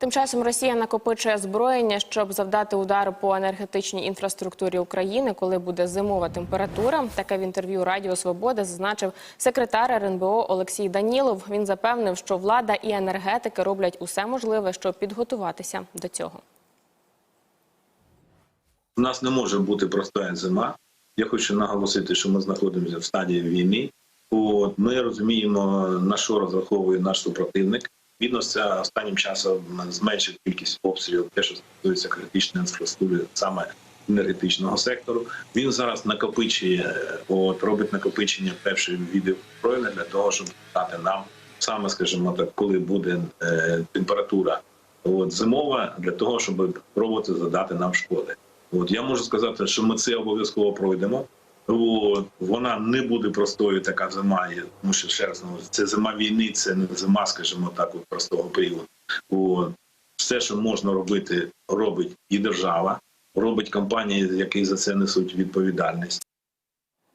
Тим часом Росія накопичує озброєння, щоб завдати удару по енергетичній інфраструктурі України, коли буде зимова температура. Таке в інтерв'ю Радіо Свобода зазначив секретар РНБО Олексій Данілов. Він запевнив, що влада і енергетики роблять усе можливе, щоб підготуватися до цього. У нас не може бути простоя зима. Я хочу наголосити, що ми знаходимося в стадії війни. От ми розуміємо, на що розраховує наш супротивник. Це останнім часом зменшив кількість обстрілів, те, що стосується критичної інфраструктури, саме енергетичного сектору. Він зараз накопичує, от робить накопичення першої видів озброєння для того, щоб дати нам саме, скажімо так, коли буде е, температура от, зимова, для того, щоб пробувати задати нам шкоди. От я можу сказати, що ми це обов'язково пройдемо. От, вона не буде простою така зима, тому що ще раз ну, це зима війни, це не зима, скажімо так, от простого періоду. От, все, що можна робити, робить і держава, робить компанії, які за це несуть відповідальність.